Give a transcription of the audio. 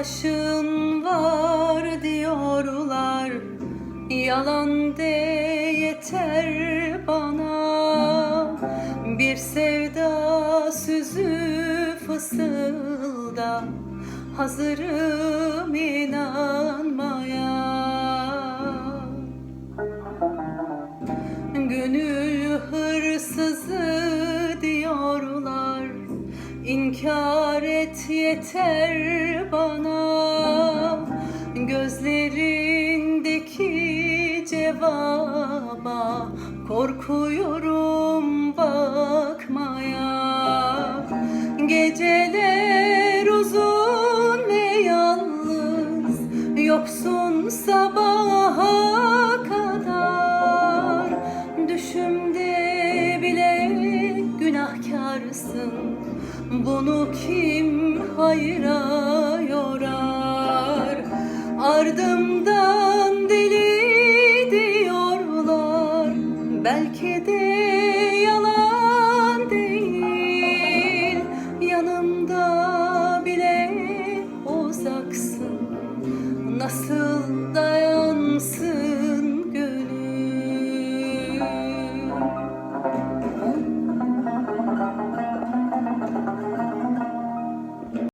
aşığın var diyorlar. Yalan de yeter bana. Bir sevda sözü fısılda. Hazırım inanmaya. Gönül hırsızı İnkar et yeter bana. Gözlerindeki cevaba. Korkuyorum bakmaya. Geceler uzun ve yalnız. Yoksun sabaha kadar. Düşümde bile günahkarsın bunu kim hayra yorar? Ardımdan deli diyorlar. Belki de yalan değil. Yanımda bile uzaksın Nasıl da